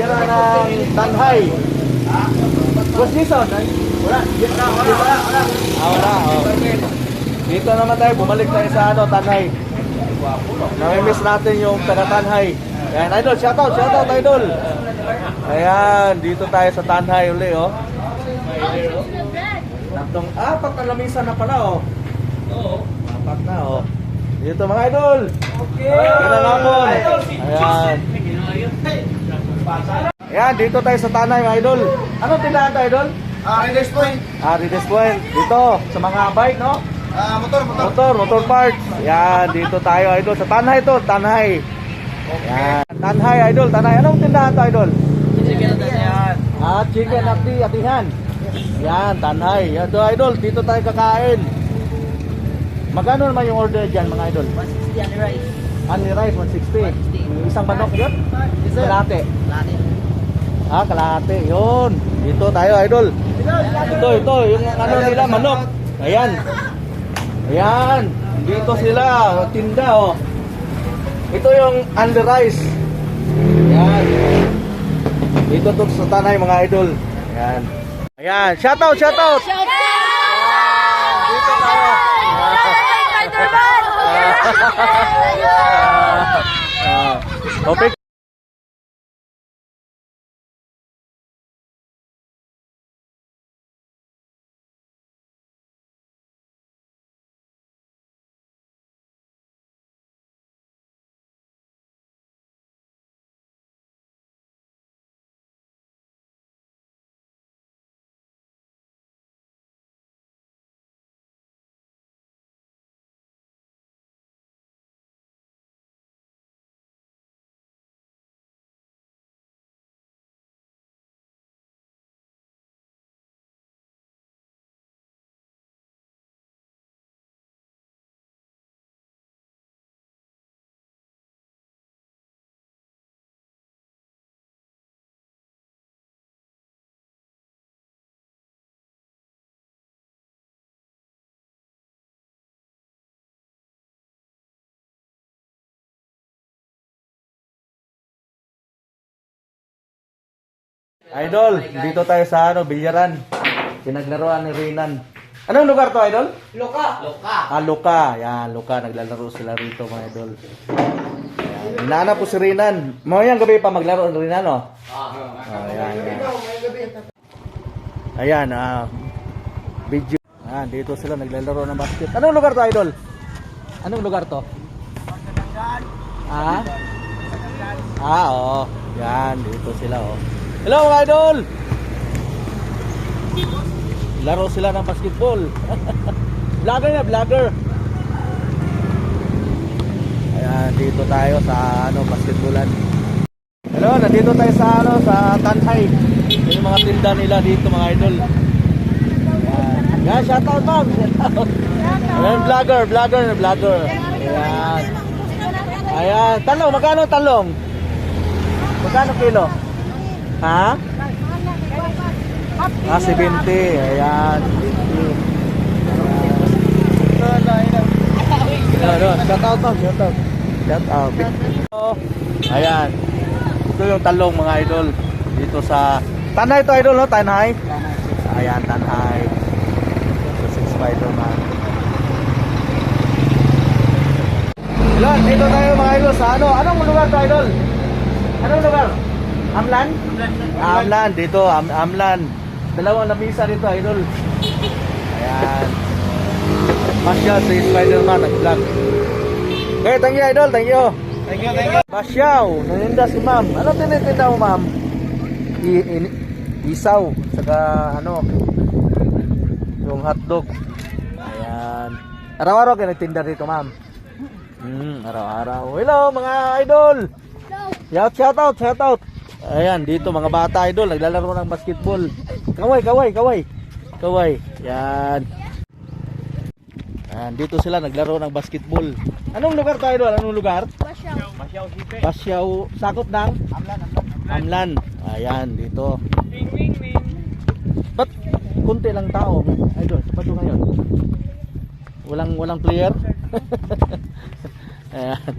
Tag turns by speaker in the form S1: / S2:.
S1: Biyaran ng Tanhay. First season, ay? Wala. Wala, wala, wala. Ah, wala. Oh. Dito naman tayo, bumalik tayo sa ano, Tanhay. Namimiss natin yung taga Tanhay. Ayan, idol, shoutout, shoutout, idol. Ayan, dito tayo sa Tanhay uli, oh. Tatlong, ah, pagkalamisan na pala, oh. Oo. Apat na, oh. Dito mga idol. Okay. Magandang hapon. Ayan. Ayan, dito tayo sa Tanay, mga idol. Anong tindahan to, idol?
S2: Ah, Riders Point.
S1: Ah, Rides Point. Dito, sa mga bike, no?
S2: Ah, motor, motor.
S1: Motor, motor parts. Yan, dito tayo, idol. Sa Tanhay to, Tanhay. Yan. Tanhay, idol. Tanhay. Anong tindahan to, idol? Ah, chicken ati, atihan. Yan, Tanhay. Yan, to, idol. Dito tayo kakain. Magkano naman yung order dyan, mga idol?
S3: 160 on the rice.
S1: Only rice, 160.
S3: 160.
S1: Isang manok yun? Kalate.
S3: Lati.
S1: Ah, kalate. Yun. Dito tayo, idol. Ito, ito. Yung ano nila, manok. Ayan. Ayan. Dito sila. Tinda, oh. Ito yung under rice. Ayan. Dito to sa tanay, mga idol. Ayan. Ayan. Shoutout, shoutout. Dito tayo. Ah, okay. Idol, dito tayo sa ano, Bilyaran. Pinaglaruan ni Rinan. Anong lugar to, Idol?
S3: Loka. Loka.
S1: Ah, Luka. Yan, Luka. Naglalaro sila rito, mga Idol. Yan. Inaanap ko si Rinan. Mamayang gabi pa maglaro ni Rinan, no? Oh, yan, yan. Ayan, ah. Video. Ah, dito sila naglalaro ng basket. Anong lugar to, Idol? Anong lugar to? Ah? Ah, oo. Yan, dito sila, oh. Hello, mga idol! Laro sila ng basketball. vlogger na, vlogger. Ayan, dito tayo sa ano, basketballan. Hello, nandito tayo sa ano, sa Tanhay. Yung mga tinda nila dito, mga idol. Ayan, Ayan shout out, ma'am. Ayan, vlogger, vlogger, vlogger. Ayan. Ayan, talong, magkano talong? Magkano kilo? Ha? Ah, 70. Ayan. 70. Ano, shout out shout out. Shout out. Ayan. Ito yung talong mga idol. Dito sa Tanay to idol, no? Tanay. Ayan, Tanay. Ito si Spider-Man. Hello, dito tayo mga idol sa ano? Anong lugar to idol? Anong lugar? Amlan? Amlan, dito, Am Amlan. Dalawang lamisa dito, idol. Ayan. Masya si Spider-Man nag-vlog. Okay, thank you, idol. Thank you.
S2: Thank you, thank you.
S1: Masyaw, naninda si ma'am. Ano tinitinda mo, ma'am? I, in- isaw, saka ano, yung hotdog. Ayan. Araw-araw kayo nagtinda dito, ma'am. Hmm, araw-araw. Hello, mga idol. Shout, shout out, shout out. Ayan, dito mga bata idol, naglalaro ng basketball. Kaway, kaway, kaway. Kaway. Yan. Ayan, dito sila naglaro ng basketball. Anong lugar to idol? Anong lugar? Pasyaw. Sakop ng? Amlan. Ayan, dito. Ba't kunti lang tao? Idol, sa pato ngayon? Walang, walang player? Ayan.